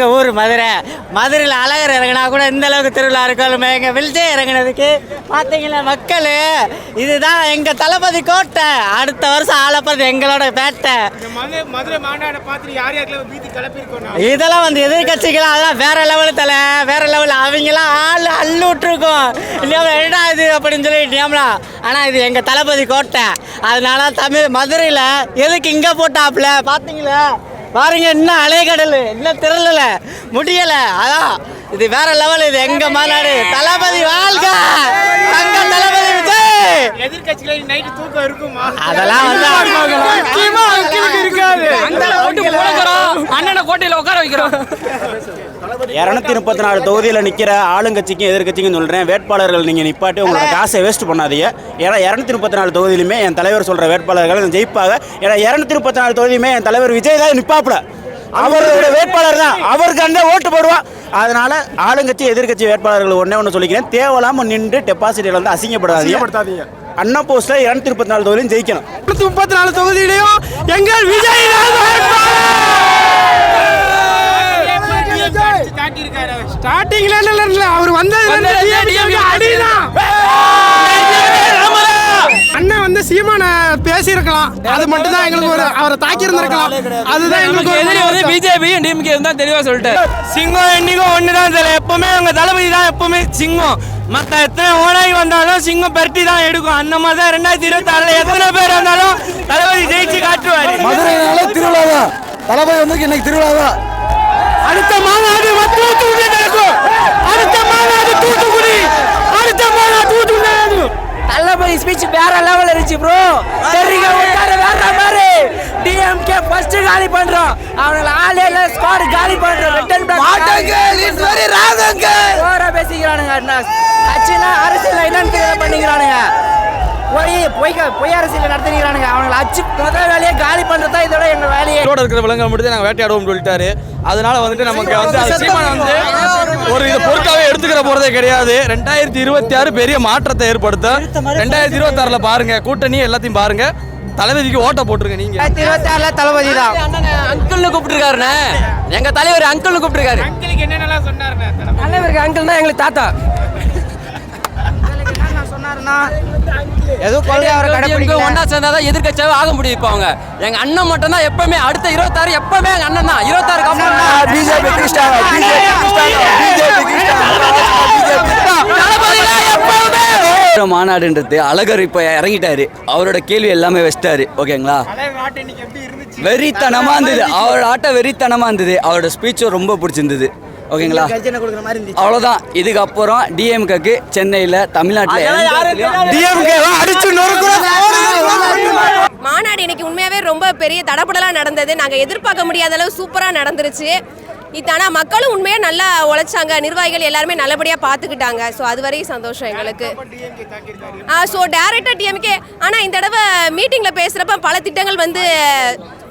எங்கள் ஊர் மதுரை. மதுரையில் அழகர் இறங்கினா கூட இந்த அளவுக்கு திருவிழா இருக்கும் எங்கள் வில்ஜய் இறங்கினதுக்கு. பார்த்தீங்களா மக்கள்? இதுதான் எங்கள் தளபதி கோட்டை. அடுத்த வருஷம் ஆளப்பது எங்களோட பேட்டை இதெல்லாம் வந்து எதிர்கட்சிகள் அதெல்லாம் வேற லெவலு தலை. வேற லெவல் அவங்களாம் ஆள் அள்ளு விட்டுருக்கோம் இல்லையா என்னடா இது அப்படின்னு சொல்லிட்டோம்னா ஆனால் இது எங்கள் தளபதி கோட்டை. அதனால தமிழ் மதுரையில் எதுக்கு இங்கே போட்டாப்புல? பார்த்தீங்களா பாருங்க இன்னும் அலைக்கடல் இன்னும் திரளல? முடியல. அதான் இது வேற லெவல் இது எங்க மாநாடு? தளபதி வாழ்க! தங்க தளபதி எதிர்கட்சிகள் நைட்டு தூக்கம் இருக்குமா? அதெல்லாம் வந்து முக்கியமா அங்கிளுக்கு இருக்காது. அண்ணனை கோட்டையில உட்கார வைக்கிறோம். இரநூத்தி முப்பத்தி நாலு தொகுதியில் நிற்கிற ஆளுங்கட்சிக்கும் எதிர்கட்சிக்கும் சொல்கிறேன் வேட்பாளர்கள் நீங்கள் நிப்பாட்டி உங்களோட காசை வேஸ்ட் பண்ணாதீங்க. ஏன்னா இரநூத்தி முப்பத்தி நாலு தொகுதியிலுமே என் தலைவர் சொல்கிற வேட்பாளர்கள் ஜெயிப்பாங்க. ஏன்னா இரநூத்தி முப்பத்தி நாலு தொகுதியுமே என் தலைவர் விஜய் தான் நிப்பாப்புல. அவரோட வேட்பாளர் தான். அவருக்கு அந்த ஓட்டு போடுவான் அதனால ஆளுங்கட்சி எதிர்க்கட்சி வேட்பாளர்கள் ஒன்றே ஒன்று சொல்லிக்கிறேன். தேவையில்லாம நின்று டெபாசிட்டில் வந்து அசிங்கப்படாதீங்க அண்ணா போஸ்ட்ல இரநூத்தி முப்பத்தி நாலு தொகுதியிலும் ஜெயிக்கணும். முப்பத்தி நாலு தொகுதியிலையும் எங்கள் விஜய் ஸ்டார்டிங்ல அவர் வந்தது அடிதான் அண்ணன் வந்து சீமான பேசியிருக்கலாம். அது மட்டும் தான் எங்களுக்கு ஒரு அவரை தாக்கி இருந்திருக்கலாம் அதுதான் எங்களுக்கு ஒரு எதிரி வந்து பிஜேபி டிஎம்கே தான் தெளிவா சொல்லிட்டாரு சிங்கம் என்னைக்கும் ஒண்ணுதான் தெரியல. எப்பவுமே அவங்க தளபதி தான் எப்பவுமே சிங்கம். மத்த எத்தனை ஓனாய் வந்தாலும் சிங்கம் பெருட்டி தான் எடுக்கும். அந்த மாதிரி தான் ரெண்டாயிரத்தி இருபத்தி ஆறுல எத்தனை பேர் வந்தாலும் தளபதி ஜெயிச்சு காட்டுவாரு. மதுரைனால திருவிழா தான் தளபதி வந்து இன்னைக்கு திருவிழா தான் அடுத்த மாநாடு தூத்துக்குடி நடக்கும். அடுத்த மாநாடு தூத்துக்குடி. அடுத்த மாநாடு தூத்துக்குடி நடக்கும் தளபதி ஸ்பீச் வேற இருந்துச்சு ப்ரோ தெரியுங்க உட்கார வேற மாதிரி. டிஎம்கே ஃபர்ஸ்ட் காலி பண்றோம். அவங்கள ஆளே இல்ல ஸ்குவாட் காலி பண்றோம். Return back it's very wrong ஓவரா பேசிக்கிறானுங்க அண்ணா கட்சினா அரசியல் என்னன்னு தெரியல பண்ணிக்கிறானுங்க. போய் பொய் பொய் அரசியல் நடத்துகிறானுங்க அவங்களை அச்சு முதல் வேலையை காலி பண்றது தான் இதோட எங்க வேலையே. ரோட இருக்கிற விலங்குகள் மட்டும் நாங்கள் வேட்டையாடுவோம் சொல்லிட்டாரு. அதனால வந்துட்டு நமக்கு வந்து அது சீமானை வந்து ஒரு இது பொருட்டாவே எடுத்துக்கிற போறதே கிடையாது. ரெண்டாயிரத்தி இருபத்தி ஆறு பெரிய மாற்றத்தை ஏற்படுத்தும். ரெண்டாயிரத்தி இருபத்தாறுல பாருங்க கூட்டணி எல்லாத்தையும் பாருங்க. தளபதிக்கு ஓட்ட போட்டுருங்க நீங்க. இருபத்தி ஆறுல தளபதி தான் அங்கிள்னு கூப்பிட்டுருக்காருண்ணே. எங்க தலைவர் அங்கிள்னு கூப்பிட்டுருக்காரு. அங்கிளுக்கு என்னென்னலாம் சொன்னாருண்ணே தலைவருக்கு அங்கிள்னா எங்களுக்கு தாத்தா. எதுவும் கொள்கை அவரை கடைப்பிடிக்கல ஒன்னா சேர்ந்தாதான் எதிர்க்கட்சியாவே ஆக முடியும் இப்போ அவங்க. எங்க அண்ணன் மட்டும் தான் எப்பவுமே அடுத்த இருபத்தாறு எப்பவுமே அண்ணன் தான். பிஜேபி பிஜேபி மாநாடுன்றது அழகர் இப்போ இறங்கிட்டாரு. அவரோட கேள்வி எல்லாமே வச்சிட்டாரு. ஓகேங்களா? நாட்டு இன்னைக்கு எப்படி இருந்துச்சு? வெறித்தனமா இருந்தது. அவரோட ஆட்டம் வெறித்தனமா இருந்தது. அவரோட ஸ்பீச்சும் ரொம்ப பிடிச்சிருந்தது. ஓகேங்களா? அவ்வளோதான் இதுக்கப்புறம் டிஎம்கேக்கு சென்னையில் தமிழ்நாட்டில் மாநாடு இன்னைக்கு உண்மையாவே ரொம்ப பெரிய தடபடலா நடந்தது. நாங்க எதிர்பார்க்க முடியாத அளவு சூப்பரா நடந்துருச்சு. இது ஆனால் மக்களும் உண்மையாக நல்லா உழைச்சாங்க. நிர்வாகிகள் எல்லாருமே நல்லபடியாக பார்த்துக்கிட்டாங்க ஸோ அது வரையும் சந்தோஷம் எங்களுக்கு. ஆ ஸோ டேரெக்டாக டிஎம்கே ஆனால் இந்த தடவை மீட்டிங்கில் பேசுகிறப்ப பல திட்டங்கள் வந்து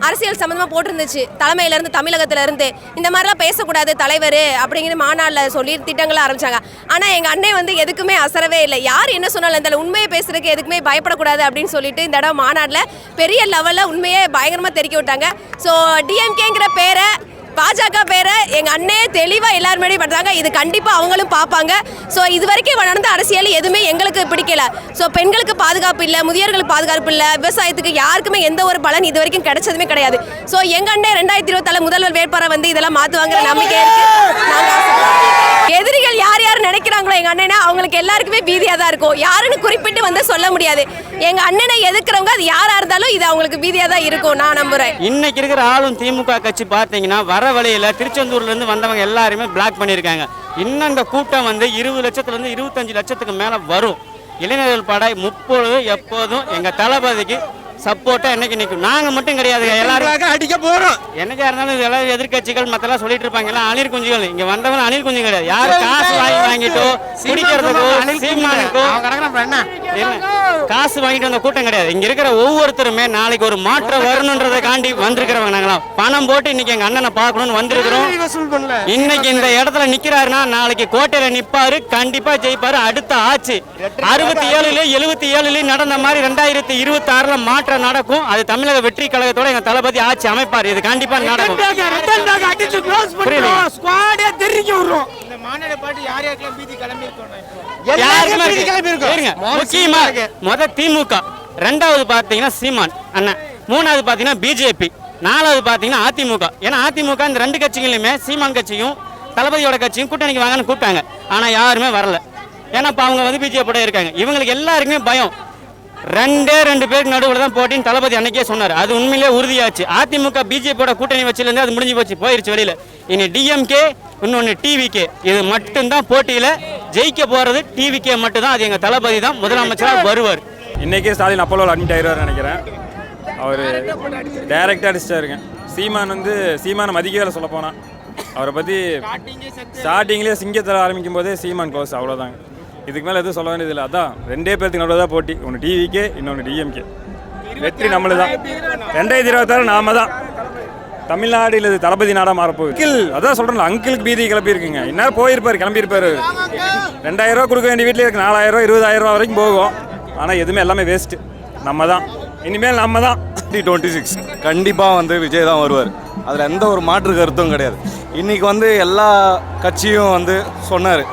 அரசியல் சம்மந்தமாக போட்டிருந்துச்சு. தலைமையிலேருந்து தமிழகத்திலேருந்து இந்த மாதிரிலாம் பேசக்கூடாது தலைவர் அப்படிங்கிற மாநாட்டில் சொல்லி திட்டங்களை ஆரம்பிச்சாங்க. ஆனால் எங்கள் அண்ணன் வந்து எதுக்குமே அசரவே இல்லை. யார் என்ன சொன்னாலும் இந்த உண்மையை பேசுறதுக்கு எதுக்குமே பயப்படக்கூடாது அப்படின்னு சொல்லிட்டு இந்த தடவை மாநாட்டில் பெரிய லெவலில் உண்மையே பயங்கரமாக தெரிக்க விட்டாங்க. ஸோ டிஎம்கேங்கிற பேரை பாஜக பேரை எங்கள் அண்ணே தெளிவாக எல்லாரும் முன்னாடி இது கண்டிப்பாக அவங்களும் பார்ப்பாங்க. ஸோ இது வரைக்கும் நடந்த அரசியல் எதுவுமே எங்களுக்கு பிடிக்கல. ஸோ பெண்களுக்கு பாதுகாப்பு இல்லை முதியோர்களுக்கு பாதுகாப்பு இல்லை விவசாயத்துக்கு யாருக்குமே எந்த ஒரு பலன் இது வரைக்கும் கிடைச்சதுமே கிடையாது. ஸோ எங்கள் அண்ணே ரெண்டாயிரத்தி இருபத்தாலு முதல்வர் வேட்பாளர் வந்து இதெல்லாம் மாற்றுவாங்கிற நம்பிக்கை இருக்குது எதிரிகள் யார் யார் நினைக்கிறாங்களோ எங்கள் அண்ணனை அவங்களுக்கு எல்லாருக்குமே பீதியாக தான் இருக்கும். யாருன்னு குறிப்பிட்டு வந்து சொல்ல முடியாது. எங்கள் அண்ணனை எதிர்க்கிறவங்க அது யாராக இருந்தாலும் இது அவங்களுக்கு பீதியாக தான் இருக்கும். நான் நம்புகிறேன் இன்னைக்கு இருக்கிற ஆளும் திமுக கட்சி பார்த்தீங்கன்னா வர வழியில் திருச்செந்தூர்லேருந்து வந்தவங்க எல்லாருமே பிளாக் பண்ணியிருக்காங்க. இன்னும் இந்த கூட்டம் வந்து இருபது லட்சத்துலேருந்து இருபத்தஞ்சி இருபத்தஞ்சு லட்சத்துக்கு மேலே வரும். இளைஞர்கள் படை முப்பொழுதும் எப்போதும் எங்கள் தளபதிக்கு சப்போர்ட்டா என்னைக்கு நிற்கும் நாங்க மட்டும் கிடையாது எல்லாரும். அடிக்க போறோம். என்னைக்கா இருந்தாலும் இது எல்லாம் எதிர்க்கட்சிகள் மத்தெல்லாம் சொல்லிட்டு இருப்பாங்க. எல்லாம் அணில் குஞ்சுகள். இங்க வந்தவன் அணில் குஞ்சு கிடையாது. யார் காசு வாங்கி வாங்கிட்டோ குடிக்கிறதுக்கோ சீமானுக்கோ காசு வாங்கிட்டு வந்த கூட்டம் கிடையாது. இங்க இருக்கிற ஒவ்வொருத்தருமே நாளைக்கு ஒரு மாற்றம் வரணுன்றதை காண்டி வந்திருக்கிறவங்க நாங்களாம். பணம் போட்டு இன்னைக்கு எங்க அண்ணனை பார்க்கணும்னு வந்திருக்கிறோம். இன்னைக்கு இந்த இடத்துல நிக்கிறாருன்னா நாளைக்கு கோட்டையில நிப்பாரு கண்டிப்பா ஜெயிப்பாரு. அடுத்த ஆட்சி. அறுபத்தி ஏழுல எழுபத்தி ஏழுலயும் நடந்த மாதிரி ரெண்டாயிரத்தி இருபத்தி ஆறுல மாற்றம் நடக்கும். அது தமிழக வெற்றி கழகத்தோட எங்க தளபதி ஆட்சி அமைப்பார். இது கண்டிப்பா நடக்கும். முக்கியமா முத திமுக. ரெண்டாவது பாத்தீங்கன்னா சீமான் அண்ணன். மூணாவது பாத்தீங்கன்னா பிஜேபி. நாலாவது பாத்தீங்கன்னா அதிமுக. ஏன்னா அதிமுக இந்த ரெண்டு கட்சிகளுமே சீமான் கட்சியும் தளபதியோட கட்சியும் கூட்டணிக்கு வாங்கன்னு கூப்பிட்டாங்க. ஆனா யாருமே வரல. ஏன்னா இப்ப அவங்க வந்து பிஜேபியோட இருக்காங்க. இவங்களுக்கு எல்லாருக்குமே பயம். ரெண்டே ரெண்டு பேருக்கு நடுவில் தான் போட்டின்னு தளபதி அன்னைக்கே சொன்னார். அது உண்மையிலேயே உறுதியாச்சு. அதிமுக பிஜேபியோட கூட்டணி வச்சிலேருந்து அது முடிஞ்சு போச்சு போயிருச்சு வெளியில. இனி டிஎம்கே இன்னொன்று டிவிகே இது மட்டும்தான் போட்டியில் ஜெயிக்க போறது டிவிகே மட்டும்தான். அது எங்க தளபதி தான் முதலமைச்சராக வருவார். இன்னைக்கே ஸ்டாலின் அப்போலோவில் அட்மிட் ஆயிடுவார் நினைக்கிறேன். அவர் டைரக்டாக அடிச்சிட்டாருங்க சீமான் வந்து சீமானை மதிக்கவே சொல்ல போனால் அவரை பற்றி ஸ்டார்டிங்லேயே சிங்கத்தில் ஆரம்பிக்கும் போதே சீமான் க்ளோஸ் அவ்வளோதாங்க இதுக்கு மேலே எதுவும் சொல்ல வேண்டியதில்லை. அதான் ரெண்டே பேர்த்துக்கு நடுவில் தான் போட்டி. ஒன்று டிவிக்கே இன்னொன்று டிஎம்கே வெற்றி நம்மளு தான். ரெண்டாயிரத்தி இருபத்தாறு நாம தான். தமிழ்நாடு இல்லை இது தளபதி நாடாக மாறப்போகுது. அங்கிள். அதான் சொல்கிறேன் அங்கிளுக்கு பீதி கிளப்பி இருக்குங்க இந்நேரம் போயிருப்பார் கிளம்பியிருப்பார். ரெண்டாயிரம் ரூபா கொடுக்க வேண்டிய வீட்டில் இருக்கு. இருபதாயிரம் ரூபா வரைக்கும் போகும். ஆனால் எதுவுமே எல்லாமே வேஸ்ட்டு நம்ம தான். இனிமேல் நம்ம தான். டுவெண்ட்டி சிக்ஸ் கண்டிப்பாக வந்து விஜய் தான் வருவார். அதில் எந்த ஒரு மாற்று கருத்தும் கிடையாது. இன்னைக்கு வந்து எல்லா கட்சியும் வந்து சொன்னார்.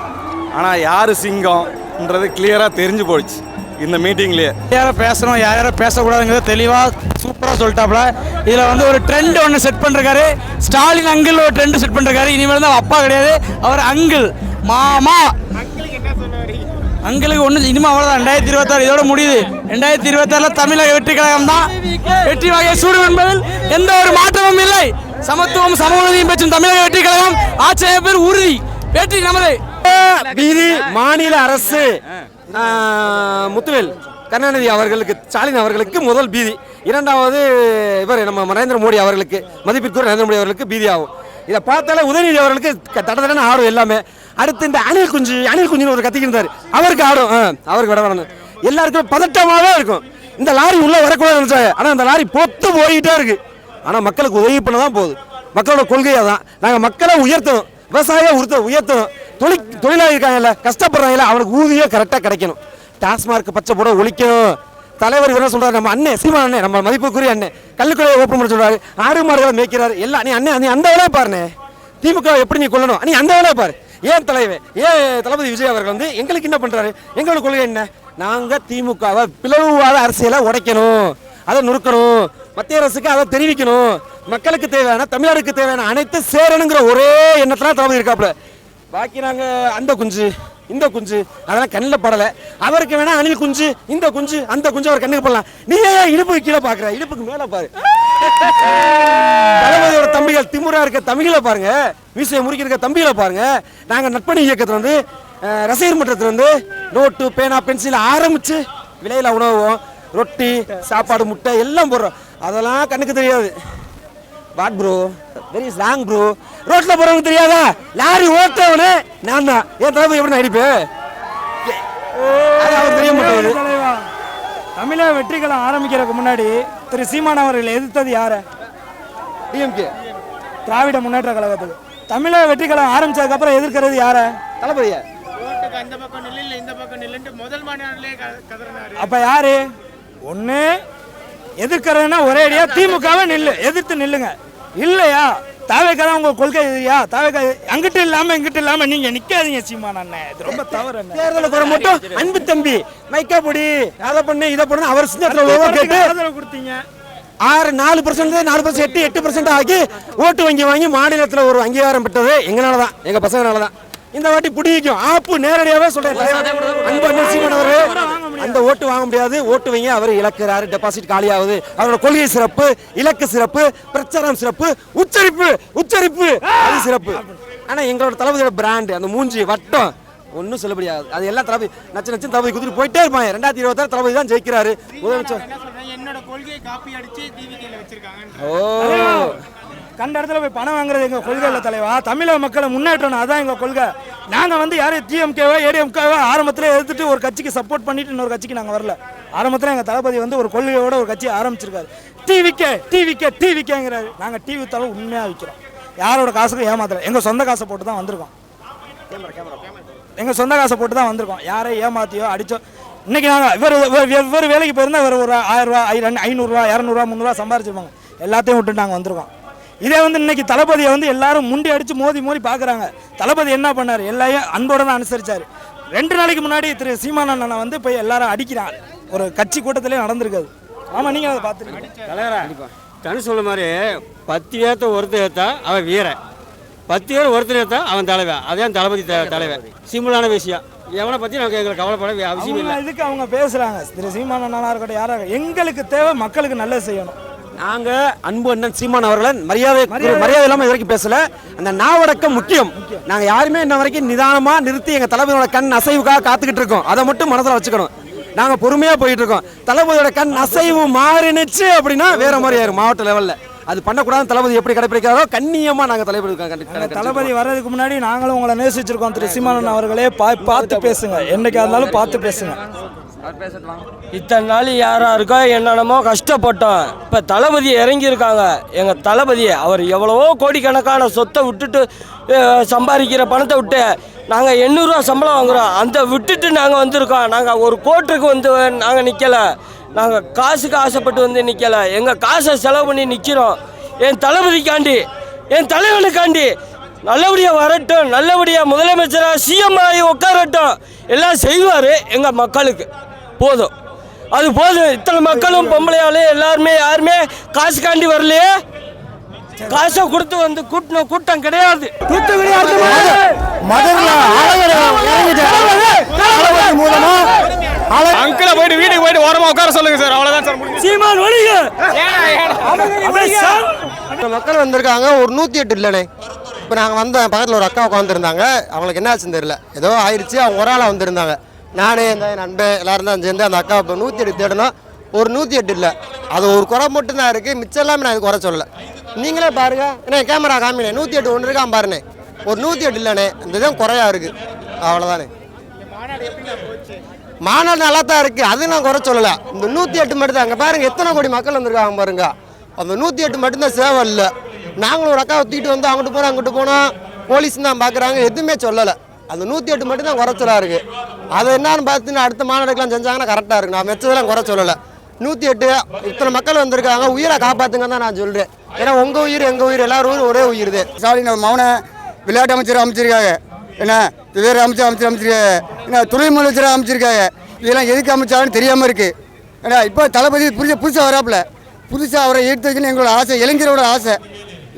ஆனால் யார் சிங்கம்ன்றது கிளியராக தெரிஞ்சு போச்சு இந்த மீட்டிங்லேயே யாரை பேசணும் யார் யாரை பேசக்கூடாதுங்கிறது தெளிவாக சூப்பராக சொல்லிட்டாப்ல. இதில் வந்து ஒரு ட்ரெண்ட் ஒன்று செட் பண்ணிருக்காரு ஸ்டாலின் அங்கிள் ஒரு ட்ரெண்ட் செட் பண்ணுறாரு இனிமேல் தான் அப்பா கிடையாது அவர் அங்கிள் மாமா. அங்கிளுக்கு ஒன்று இனிமே அவ்வளோதான் ரெண்டாயிரத்தி இருபத்தாறு இதோட முடியுது. ரெண்டாயிரத்தி இருபத்தாறில் தமிழக வெற்றி கழகம் தான் வெற்றி வகையை சூடும் என்பதில் எந்த ஒரு மாற்றமும் இல்லை. சமத்துவம் சமூகத்தையும் பெற்றும் தமிழக வெற்றி கழகம் ஆச்சரிய பேர் உறுதி. வெற்றி நமது வீதி மாநில அரசு முத்துவேல் கருணாநிதி அவர்களுக்கு ஸ்டாலின் அவர்களுக்கு முதல் பீதி. இரண்டாவது இவர் நம்ம நரேந்திர மோடி அவர்களுக்கு மதிப்பிற்குரிய நரேந்திர மோடி அவர்களுக்கு பீதி ஆகும். இதை பார்த்தாலே உதயநிதி அவர்களுக்கு தடதடன ஆடும் எல்லாமே. அடுத்து இந்த அணில் குஞ்சு அணில் குஞ்சுன்னு ஒரு கத்திக்கிருந்தார் அவருக்கு ஆடும் அவருக்கு விட வரணும் எல்லாருக்கும் பதட்டமாகவே இருக்கும். இந்த லாரி உள்ளே வரக்கூடாதுன்னு நினச்சாங்க. ஆனால் அந்த லாரி பொத்து போயிட்டே இருக்கு. ஆனால் மக்களுக்கு உதவி பண்ண தான் போகுது. மக்களோட கொள்கையாக தான் நாங்கள் மக்களை உயர்த்தணும். விவசாயம் உயர்த்தணும். தொழில் தொழிலாளி இருக்காங்கல்ல கஷ்டப்படுறாங்கல்ல அவனுக்கு ஊதியம் கரெக்டாக கிடைக்கணும். டாஸ்மார்க் பச்சை போட ஒழிக்கணும். தலைவர் என்ன சொல்கிறார் நம்ம அண்ணன் சீமா அண்ணன் நம்ம மதிப்புக்குரிய அண்ணன் கல்லுக்குறையை ஓப்பன் பண்ண சொல்கிறாரு ஆடு மாடுகளை மேய்க்கிறாரு. எல்லாம் நீ அண்ணன் நீ அந்த வேலையை பாருண்ணே. திமுக எப்படி நீ கொல்லணும்? நீ அந்த வேலையை பாரு. ஏன் தலைவர் ஏன் தளபதி விஜய் அவர்கள் வந்து எங்களுக்கு என்ன பண்ணுறாரு எங்களோட கொள்கை என்ன? நாங்கள் திமுகவை பிளவுவாத அரசியலை உடைக்கணும். அதை நுறுக்கணும். மத்திய அரசுக்கு அதை தெரிவிக்கணும். மக்களுக்கு தேவையான தமிழ்நாடுக்கு தேவையான அனைத்து சேரணுங்கிற ஒரே எண்ணத்தில் தளபதி இருக்காப்புல. பாக்கி நாங்கள் அந்த குஞ்சு இந்த குஞ்சு அதெல்லாம் கண்ணில் படலை. அவருக்கு வேணா அணில் குஞ்சு இந்த குஞ்சு அந்த குஞ்சு அவர் கண்ணுக்கு போடலாம். நீ ஏன் இடுப்பு கீழே பார்க்குற இடுப்புக்கு மேலே பாரு. தளபதியோட தம்பிகள் திமுறா இருக்க தம்பிகளை பாருங்க. மீசையை முறிக்கிற தம்பிகளை பாருங்க. நாங்கள் நட்பணி இயக்கத்தில் வந்து ரசிகர் மன்றத்தில் வந்து நோட்டு பேனா பென்சில் ஆரம்பித்து விலையில் உணவும் ரொட்டி சாப்பாடு முட்டை எல்லாம் போடுறோம். அதெல்லாம் கண்ணுக்கு தெரியாது. What bro very slang bro ரோட்ல போறவங்க தெரியாதா? லாரி ஓட்டவனே நான் தான் என் தலைமை எப்படி நடிப்பேன் அது அவருக்கு தெரிய மாட்டேங்குது. தமிழக வெற்றிகளை ஆரம்பிக்கிறதுக்கு முன்னாடி திரு சீமான் அவர்களை எதிர்த்தது யாரை? டிஎம்கே. திராவிட முன்னேற்ற கழகத்துக்கு. தமிழக வெற்றிகளை ஆரம்பிச்சதுக்கப்புறம் எதிர்க்கிறது யாரை? தளபதியா அப்ப யாரு? ஒண்ணு எதிர்க்கிறதுனா ஒரே அடியா திமுகவை நில்லு எதிர்த்து நில்லுங்க. இல்லையா? தாவேக்கா உங்க கொள்கை இதுயா தாவேக்கா அங்கிட்டு இல்லாம இங்கிட்டு இல்லாம நீங்க நிக்காதீங்க சீமான் அண்ணன் இது ரொம்ப தவறு தேர்தலுக்கு வர மட்டும் அன்பு தம்பி மைக்கா பொடி அதை பண்ணு இதை பண்ணு அவர் ஆதரவு கொடுத்தீங்க? ஆறு நாலு பர்சன்ட் நாலு பர்சன்ட் எட்டு எட்டு பர்சன்ட் ஆக்கி ஓட்டு வங்கி வாங்கி மாநிலத்தில் ஒரு அங்கீகாரம் பெற்றது எங்களால தான் எங்க பசங்களால தான் இந்த வாட்டி பிடிக்கும். ஆப்பு நேரடியாவே சொல்றேன். அன்பு அண்ணன் சீமான் அவரு அந்த ஓட்டு வாங்க முடியாது. ஓட்டு வங்கி அவர் இழக்கிறாரு. டெபாசிட் காலியாகுது. அவரோட கொள்கை சிறப்பு இலக்கு சிறப்பு பிரச்சாரம் சிறப்பு உச்சரிப்பு உச்சரிப்பு. அது சிறப்பு. ஆனா எங்களோட தளபதியோட பிராண்ட் அந்த மூஞ்சி வட்டம் ஒன்றும் சொல்ல முடியாது. அது எல்லாம் தளபதி நச்சு நச்சு தளபதி குதிரை போயிட்டே இருப்பாங்க. ரெண்டாயிரத்தி இருபத்தாறு தளபதி தான் ஜெயிக்கிறாரு. முதலமைச்சர். என்னோட கொள்கையை காப்பி அடிச்சு டிவிக்கில வச்சிருக்காங்க ஓ. கண்ட இடத்துல போய் பணம் வாங்குறது எங்கள் கொள்கை இல்லை தலைவா. தமிழக மக்களை முன்னேற்றணும் அதான் எங்கள் கொள்கை. நாங்கள் வந்து யாரையும் டிஎம்கேவோ ஏடிஎம்கேவோ ஆரம்பத்தில் எதிர்த்துட்டு ஒரு கட்சிக்கு சப்போர்ட் பண்ணிட்டு இன்னொரு கட்சிக்கு நாங்கள் வரல. ஆரம்பத்தில் எங்கள் தளபதி வந்து ஒரு கொள்கையோட ஒரு கட்சியை ஆரம்பிச்சிருக்காரு. டிவிக்கே டிவிக்கே டிவிக்கேங்கிறாரு நாங்கள் டிவி தலை உண்மையாக விற்கிறோம் யாரோட காசுக்கும் ஏமாத்தல. எங்கள் சொந்த காசை போட்டு தான் வந்திருக்கோம். எங்கள் சொந்த காசை போட்டு தான் வந்திருக்கோம். யாரையும் ஏமாத்தியோ அடித்தோ இன்றைக்கி நாங்கள் இவர் இவர் வெவ்வேறு வேலைக்கு போயிருந்தால் இவர் ஒரு ஆயிரம் ஐ- ரெண்டு ஐநூறுரூவா இரநூறுவா முந்நூறுவா சம்பாரிச்சிருப்பாங்க. எல்லாத்தையும் விட்டு நாங்கள் வந்திருக்கோம். இதே வந்து இன்னைக்கு தளபதியை வந்து எல்லாரும் முண்டி அடித்து மோதி மோதி பார்க்குறாங்க. தளபதி என்ன பண்ணார்? எல்லாரையும் அன்போட தான் அனுசரிச்சார். ரெண்டு நாளைக்கு முன்னாடி திரு சீமான் அண்ணனை வந்து போய் எல்லாரும் அடிக்கிறான். ஒரு கட்சி கூட்டத்திலே நடந்திருக்காது. ஆமாம் நீங்கள் அதை பார்த்துருக்கீங்க. தலைவரா கணு சொல்ல மாதிரி பத்து ஏத்த ஒருத்தர் ஏத்தா அவன் வீரன். பத்து பேர் ஒருத்தர் ஏத்தா அவன் தலைவன். அதே தளபதி தலைவன். சிம்பிளான விஷயம். எவனை பற்றி நமக்கு எங்களுக்கு கவலைப்பட அவசியம் இல்லை. இதுக்கு அவங்க பேசுகிறாங்க திரு சீமான் அண்ணனா இருக்கட்டும் யாராக எங்களுக்கு தேவை மக்களுக்கு நல்லது செய்யணும். நாங்க அன்பு அண்ணன் சீமான் அவர்களை மரியாதை மரியாதை இல்லாம இது வரைக்கும் பேசல. அந்த நாவடக்கம் முக்கியம். நாங்க யாருமே இன்ன வரைக்கும் நிதானமா நிறுத்தி எங்க தளபதியோட கண் அசைவுக்காக காத்துக்கிட்டு இருக்கோம். அதை மட்டும் மனசுல வச்சுக்கணும். நாங்க பொறுமையா போயிட்டு இருக்கோம். தளபதியோட கண் அசைவு மாறினுச்சு அப்படின்னா வேற மாதிரி ஆயிரும் மாவட்ட லெவல்ல அது பண்ணக்கூடாது தளபதி எப்படி கடைபிடிக்கிறாரோ கண்ணியமா நாங்க தளபதி தளபதி வர்றதுக்கு முன்னாடி நாங்களும் உங்களை நேசிச்சிருக்கோம். திரு சீமானன் அவர்களே பார்த்து பேசுங்க. என்னைக்கா இருந்தாலும் பார்த்து பேசுங்க. இத்தனை நாள் யாராக இருக்கோ என்னென்னமோ கஷ்டப்பட்டோம். இப்போ தளபதி இறங்கியிருக்காங்க. எங்கள் தளபதி அவர் எவ்வளவோ கோடிக்கணக்கான சொத்தை விட்டுட்டு சம்பாதிக்கிற பணத்தை விட்டு நாங்கள் எண்ணூறுரூவா சம்பளம் வாங்குறோம். அந்த விட்டுட்டு நாங்கள் வந்திருக்கோம். நாங்கள் ஒரு கோட்டுக்கு வந்து நாங்கள் நிற்கலை நாங்கள் காசுக்கு ஆசைப்பட்டு வந்து நிற்கலை எங்கள் காசை செலவு பண்ணி நிற்கிறோம் என் தளபதிக்காண்டி என் தலைவனுக்காண்டி நல்லபடியாக வரட்டும். நல்லபடியாக முதலமைச்சராக சிஎம் ஆகி உட்காரட்டும். எல்லாம் செய்வார் எங்கள் மக்களுக்கு. போதும். அது போதும். இத்தனை மக்களும் பொம்பளையாளு எல்லாருமே யாருமே காசு காண்டி வரலையே. காசை கொடுத்து வந்து கூட்டணும் கூட்டம் கிடையாது. அங்கிள போயிட்டு வீட்டுக்கு போயிட்டு ஓரமா உட்கார சொல்லுங்க சார். அவ்வளவுதான் சார் சீமான் மக்கள் வந்திருக்காங்க. ஒரு நூற்றி எட்டு இல்லைண்ணே. இப்போ நாங்கள் வந்த பக்கத்தில் ஒரு அக்கா உட்காந்துருந்தாங்க அவங்களுக்கு என்ன ஆச்சுன்னு தெரியல. ஏதோ ஆயிடுச்சு அவங்க ஒரு ஆளாக வந்திருந்தாங்க. நானே இந்த நண்பன் எல்லாரும் தான் சேர்ந்து அந்த அக்கா இப்போ நூற்றி எட்டு தேடணும் ஒரு நூற்றி எட்டு இல்லை. அது ஒரு குறை மட்டும்தான் இருக்குது மிச்சம் எல்லாமே நான் குறை சொல்லலை. நீங்களே பாருங்க. என்ன கேமரா காமினே. நூற்றி எட்டு ஒன்று இருக்கான் பாருண்ணே ஒரு நூற்றி எட்டு இல்லைண்ணே இந்த தான் குறையாக இருக்குது அவ்வளோதானே மாநாடு நல்லா தான் இருக்குது அது நான் குறை சொல்லலை. இந்த நூற்றி எட்டு மட்டும் தான். அங்கே பாருங்க எத்தனை கோடி மக்கள் வந்திருக்காங்க பாருங்க. அந்த நூற்றி எட்டு மட்டும்தான் சேவை இல்லை நாங்களும் ஒரு அக்காவை தூக்கிட்டு வந்து அங்கிட்டு போனோம் அங்கிட்டு போனோம். போலீஸ் தான் பார்க்குறாங்க எதுவுமே சொல்லலை. அந்த நூற்றி எட்டு மட்டும்தான் குறைச்சலாக இருக்குது அது என்னன்னு பார்த்து அடுத்த மாநாடுக்கெல்லாம் செஞ்சாங்கன்னா கரெக்டாக இருக்கு. நான் மெச்சதெல்லாம் குறை சொல்லலை. நூற்றி எட்டு இத்தனை மக்கள் வந்திருக்காங்க. உயிரை காப்பாற்றுங்க தான் நான் சொல்கிறேன் ஏன்னா உங்கள் உயிர் எங்கள் உயிர் எல்லாரும் ஊரும் ஒரே உயிர் தான் ஸ்டாலின் மௌன விளையாட்டு அமைச்சர் அமைச்சிருக்காங்க. என்ன வேறு அமைச்சர் அமைச்சர் அமைச்சிருக்காங்க என்ன துணை முதலமைச்சர் அமைச்சிருக்காங்க. இதெல்லாம் எதுக்கு அமைச்சாலும் தெரியாமல் இருக்குது ஏன்னா இப்போ தளபதி புதுசாக புதுசாக வராப்புல. புதுசாக அவரை எடுத்து வைக்கணும்னு எங்களோட ஆசை இளைஞரோட ஆசை.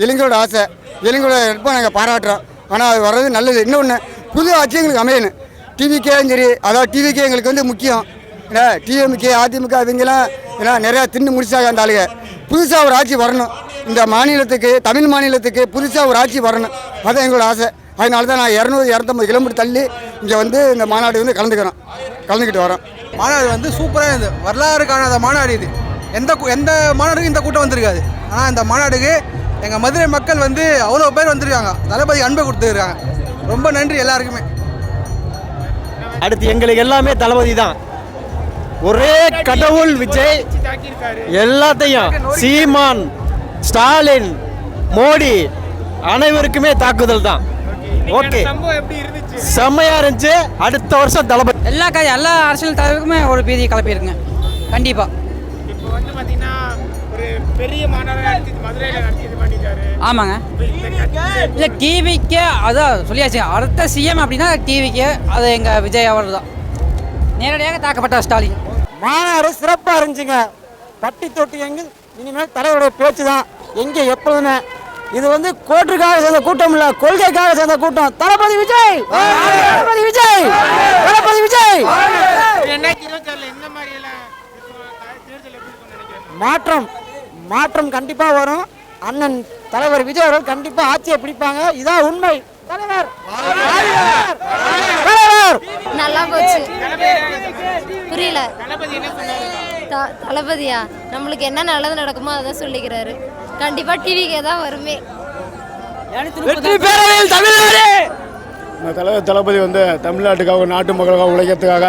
இளைஞரோட ஆசை. இளைஞரோட இப்போ நாங்கள் பாராட்டுறோம். ஆனால் அது வர்றது நல்லது. இன்னொன்று புது ஆட்சி எங்களுக்கு அமையணும். டிவிக்கேயும் சரி அதாவது டிவிக்கே எங்களுக்கு வந்து முக்கியம். ஏன்னா டிஎம்கே அதிமுக இவங்கெல்லாம் ஏன்னா நிறையா தின்னு முடிச்சாங்க அந்த ஆளுங்க. புதுசாக ஒரு ஆட்சி வரணும். இந்த மாநிலத்துக்கு தமிழ் மாநிலத்துக்கு புதுசாக ஒரு ஆட்சி வரணும். அதுதான் எங்களோட ஆசை. அதனால தான் நான் இரநூறு இரநூத்தம்பது கிலோமீட்டர் தள்ளி இங்கே வந்து இந்த மாநாடு வந்து கலந்துக்கிறோம். கலந்துக்கிட்டு வரோம். மாநாடு வந்து சூப்பராக இருந்தது. வரலாறு காணாத மாநாடு இது. எந்த கூ- எந்த மாநாடுக்கும் இந்த கூட்டம் வந்திருக்காது. ஆனால் இந்த மாநாடுக்கு எங்கள் மதுரை மக்கள் வந்து அவ்வளோ பேர் வந்திருக்காங்க. தளபதி அன்பை கொடுத்துருக்காங்க. ரொம்ப நன்றி எல்லாருக்குமே. அடுத்து எங்களுக்கு எல்லாமே தளபதி தான். ஒரே கடவுள் விஜய் எல்லாத்தையும் சீமான் ஸ்டாலின் மோடி அனைவருக்குமே தாக்குதல் தான். ஓகே. செம்மையா இருந்துச்சு. அடுத்த வருஷம் தளபதி. எல்லா க எல்லா அரசியல் தலைவருக்குமே ஒரு பீதி கலப்பியிருக்குங்க. கண்டிப்பாக ஆமாங்க. இல்லை டிவிக்கே அதான் சொல்லியாச்சு அடுத்த சிஎம் அப்படின்னா டிவிக்கே அது எங்கள் விஜய் அவர் தான் நேரடியாக தாக்கப்பட்ட ஸ்டாலின். மாநாடு சிறப்பாக இருந்துச்சுங்க. பட்டி தொட்டி எங்கு இனிமேல் தலைவருடைய பேச்சு தான் எங்கே எப்போதுமே இது வந்து கோட்டுக்காக சேர்ந்த கூட்டம் இல்ல கொள்கைக்காக சேர்ந்த கூட்டம். தளபதி விஜய்! தளபதி விஜய்! தளபதி விஜய்! மாற்றம் மாற்றம் கண்டிப்பா வரும். அண்ணன் தலைவர் விஜய் அவர்கள் கண்டிப்பா ஆட்சியை பிடிப்பாங்க. இதான் உண்மை. தலைவர். நல்லா போச்சு. புரியல. த- தளபதியா? நம்மளுக்கு என்ன நல்லது நடக்குமோ அதான் சொல்லிக்கிறாரு. கண்டிப்பா டிவிக்கே தான் வருமே. இந்த தலைவர் தளபதி வந்து தமிழ்நாட்டுக்காக நாட்டு மக்களுக்காக உழைக்கிறதுக்காக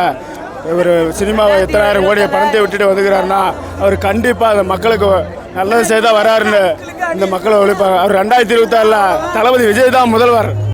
இவர் சினிமாவை எத்தனாயிரம் கோடி பணத்தை விட்டுட்டு வந்துக்கிறாருன்னா அவர் கண்டிப்பாக அந்த மக்களுக்கு நல்லது செய்தால் வராருன்னு இந்த மக்களை ஒழிப்பாங்க. அவர் ரெண்டாயிரத்தி இருபத்தாறில் தளபதி விஜய் தான் முதல்வர்.